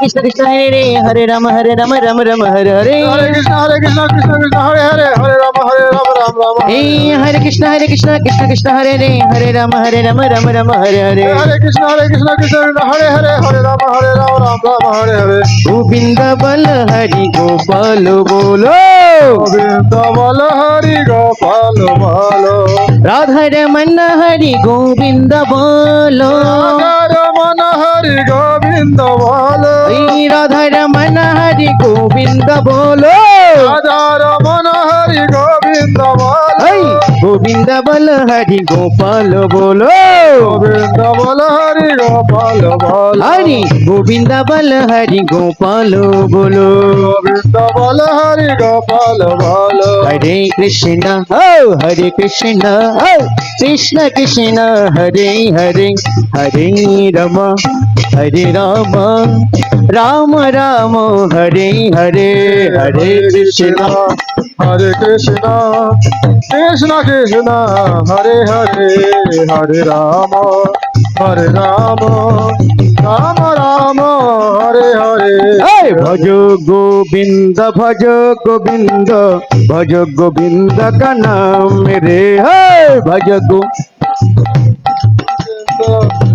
কৃষ্ণ কৃষ্ণ হরে রে হরে রাম হরে রাম রাম রাম হরে হরে হরে কৃষ্ণ হরে কৃষ্ণ কৃষ্ণ কৃষ্ণ হরে হরে হরে রাম হরে রাম রাম রাম হরে এই হরে কৃষ্ণ হরে কৃষ্ণ কৃষ্ণ কৃষ্ণ হরে রে হরে রাম হরে রাম রাম রাম হরে হরে হরে কৃষ্ণ হরে কৃষ্ণ কৃষ্ণ কৃষ্ণ হরে হরে হরে রাম হরে রাম রাম রাম হরে হরে গোবিন্দ বল হরি গোপাল বলো গোবিন্দ বল হরি গোপাল বল রাধা রমন হরি গোবিন্দ বলো রাধার মন হরি গোবিন্দ বল এই রাধা রমন হরি গোবিন্দ বলো রাধার মন হরি গোবিন্দ বল এই গোবিন্দ বল হরি গোপাল বলো গোবিন্দ বল হরি গোপাল বল হরি গোবিন্দ বল হরি গোপাল বলো গোবিন্দ বল হরি গোপাল বল হরে কৃষ্ণ ও হরে কৃষ্ণ ও কৃষ্ণ কৃষ্ণ হরে হরে হরে রাম हरे राम राम राम हरे हरे हरे कृष्णा। हरे कृष्णा कृष्णा कृष्णा हरे हरे हरे राम हरे राम राम राम हरे हरे। भज गोविंद भज गोविंद भज गोविंद का नाम मेरे। हे भज गो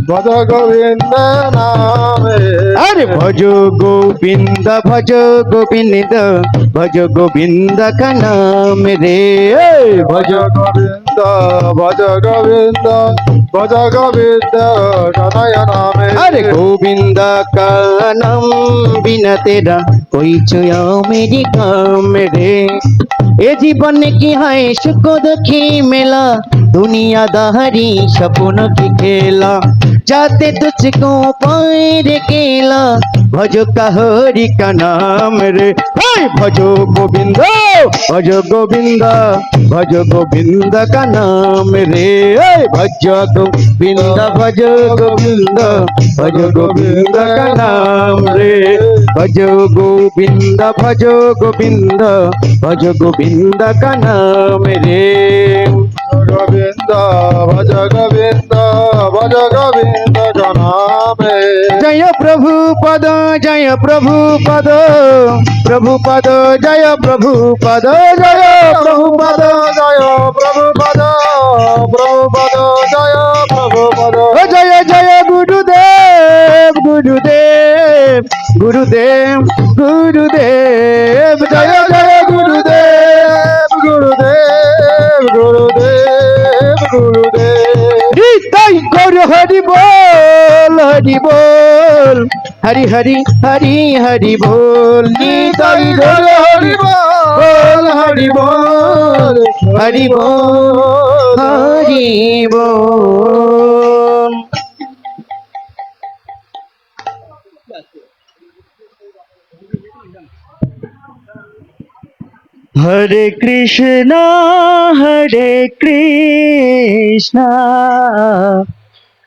ভজ গোবিন্দ নামে। আরে ভজ গোবিন্দ ভজ গোবিন্দ ভজ গোবিন্দ কা নাম রে। ভজ গোবিন্দ ভজ গোবিন্দ ভজ গোবিন্দ সদায় নামে। আরে গোবিন্দ কা নাম বিনা তেরা কই ছয়া মেরি কাম রে। এ জীবনে কি হয় সুখ দুঃখী মেলা দুনিয়া দাহারি স্বপ্ন কি খেলা। जाते तुझको पार केला भज हरि का नाम रे। भजो गोविंद भज गोविंद भज गोविंद का नाम रे। भज गोविंद भज गोविंद भज गोविंद का नाम रे। भज गोविंद भज गोविंद भज गोविंद का नाम रे। गोविंद भज गोविंद भज गोविंद का नाम जय प्रभु पद জয় প্রভু পদ প্রভু পদ, জয় প্রভু পদ, জয় প্রভু পদ, জয় প্রভু পদ প্রভু পদ, জয় প্রভু পদ। জয় জয় গুরুদেব গুরুদেব গুরুদেব গুরুদেব। জয় জয় গুরুদেব গুরুদেব গুরুদেব গুরুদেব। তাই গৌর হরি বল হরি বল। হরি হরি হরি হরি বল, নিতাই গৌর হরি বল হরি বল হরি বল হরি বল। হরে কৃষ্ণ হরে কৃষ্ণ।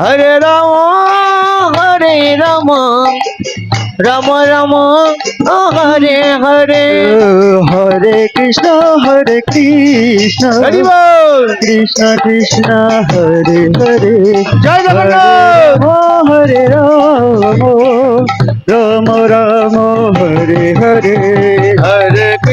হরে রাম হরে রাম। রাম রাম হরে হরে। হরে কৃষ্ণ হরে কৃষ্ণ। কৃষ্ণ কৃষ্ণ হরে হরে। জয় জগন্নাথ! হরে রাম। রাম রাম হরে হরে।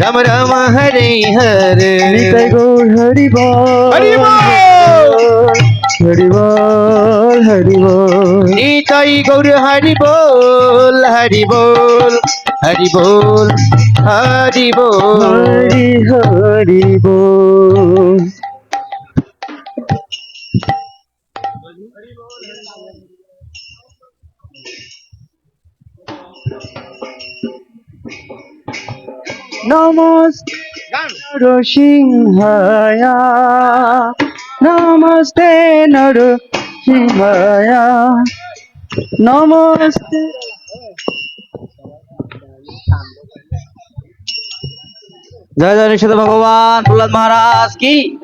রাম রাম রাম হরে হরে নিতাই গৌর হরি বল হরি হরি বল হরি বল নিতাই গৌর হরি বল হরি বল হরি বল হরি বল হরি হরি বল নমস্তে নরসিংহায়া। নমস্তে নরসিংহায়া। নমস্তে। জয় জয় নিষেধ ভগবান প্রহ্লাদ মহারাজ কি?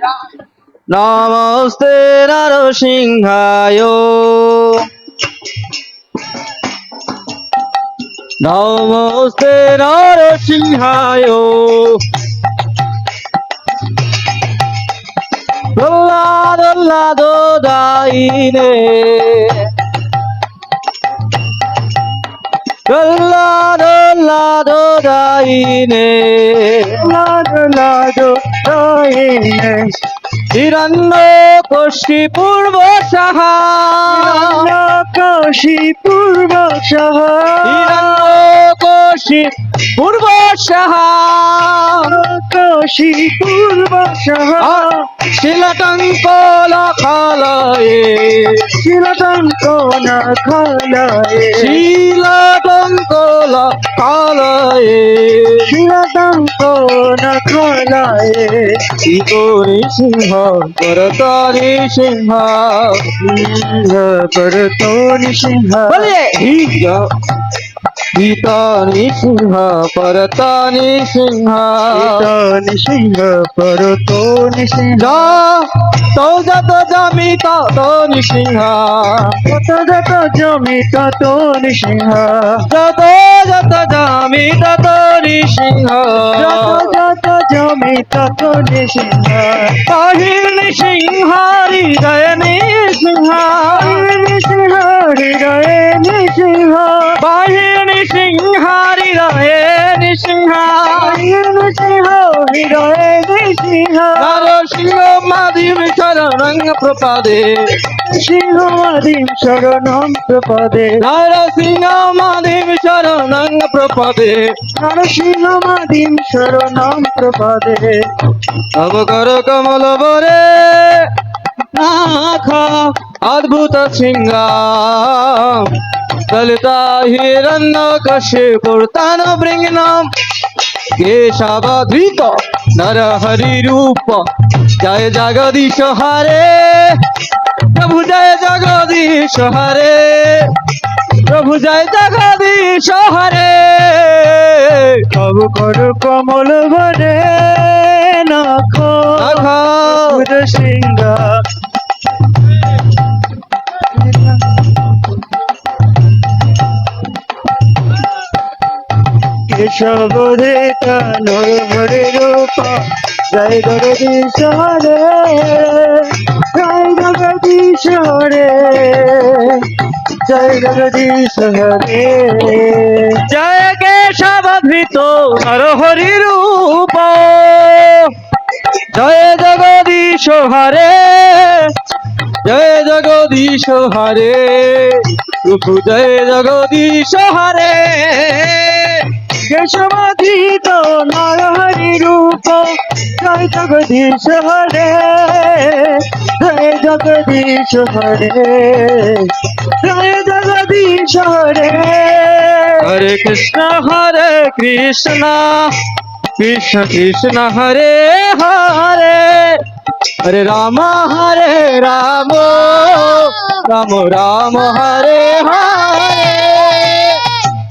নমস্তে নরসিংহায়। নমস্তে নরসিংহায়। প্রহ্লাদ প্রহ্লাদ দাইনে লাদো লাদো দাইনে লাদো লাদো দাইনে হিরণ্য কশি পূর্ব সাহা। আকাশী পূর্ব সাহা। হিরণ্য কশি পূর্ব সাহা। আকাশী পূর্ব সাহা। শিলটঙ্ক লখালয়ে শিলদঙ্ক না খলয়ে শিলটঙ্ক লখালয়ে শিলদঙ্ক না খলয়ে ইগোরি সিংহ করতরি সিংহ। সিংহ করতো নিসিংহ বলিয়ে হিজ গীতনি সিংহ পরতনি সিংহ। নিসিংহ করতো নিসিংহ তো যত জমি তত নিসিংহ। কত যত জমি তত নিসিংহ। যত যত জমি তত নিসিংহ। যত যত জমি তত নিসিংহ। বাহির সিংহ হৃদয় নিসিংহ। নিসিংহ হৃদয়ে নিসিংহ। বাহির সিংহ হৃদয় নিসিংহ। নিসিংহ হৃদয়ে নিসিংহ। নরসিংহ মাদিম শরণং প্রপাদে। সিংহ আদিম শরণম প্রপদে। নরসিংহ মাদিম শরণং প্রপাদে। নরসিংহ আদিম শরণম প্রপদে। তব কর কমল বরে। নাখ অদ্ভুত সিংহ। দলিতা হিরণ্য কশে পুরতান বৃঙ্গনাম কেশাবধৃত নর হরি রূপ। জয় জগদীশ হরে। প্রভু জয় জগদীশ হরে। প্রভু জয় জগদীশ হরে। কব কর জয় জগদীশ হরে, জয় জগদীশ জয় জগদীশ হরে জয় কেশবধৃত নর হরি রূপ জয় জগদীশ হরে জয় জগদীশ হরে প্রভু জয় জগদীশ হরে। কেশবাধিত নরহরি রূপ। জয় জগদীশ হরে, জয় জগদীশ হরে, জয় জগদীশ হরে। হরে কৃষ্ণ হরে কৃষ্ণ কৃষ্ণ কৃষ্ণ, হরে হরে। হরে রাম হরে রাম রাম রাম, হরে হরে।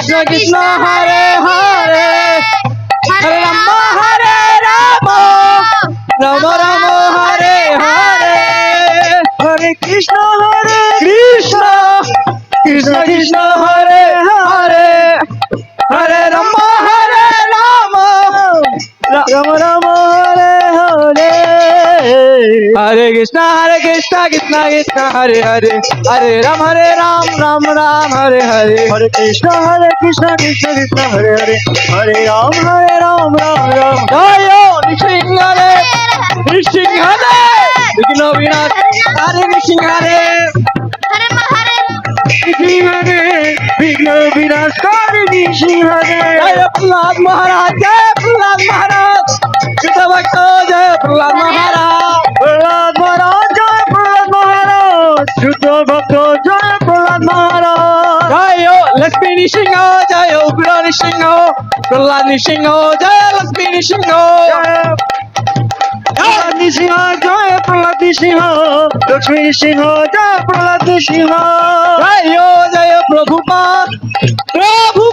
কৃষ্ণ কৃষ্ণ হরে হরে। কৃষ্ণ হরে কৃষ্ণ কৃষ্ণ কৃষ্ণ হরে হরে। হরে রাম হরে রাম রাম রাম হরে হরে। হরে কৃষ্ণ হরে কৃষ্ণ কৃষ্ণ কৃষ্ণ হরে হরে। হরে রাম হরে রাম রাম রাম। জয় নৃসিংহরে নৃসিংহরে বিঘ্ন বিনাশ। হরে নৃসিংহরে সিংহরে বিঘ্ন বিনাশ। করে সিংহরে জয় প্রহ্লাদ মহারাজ জয় প্রহ্লাদ মহারাজ। কৃত ভক্ত জয় প্রহ্লাদ মহারাজ। প্রহ্লাদ ভক্ত জয় প্রহ্লাদ মহারাজ। জয় লক্ষ্মী নৃসিংহ জয় উগ্র নৃসিংহ প্রহ্লাদ নৃসিংহ জয় লক্ষ্মী নৃসিংহ নৃসিংহ জয় প্রহ্লাদ নৃসিংহ লক্ষ্মী নৃসিংহ জয় প্রহ্লাদ নৃসিংহ জয় জয় প্রভু প্রভু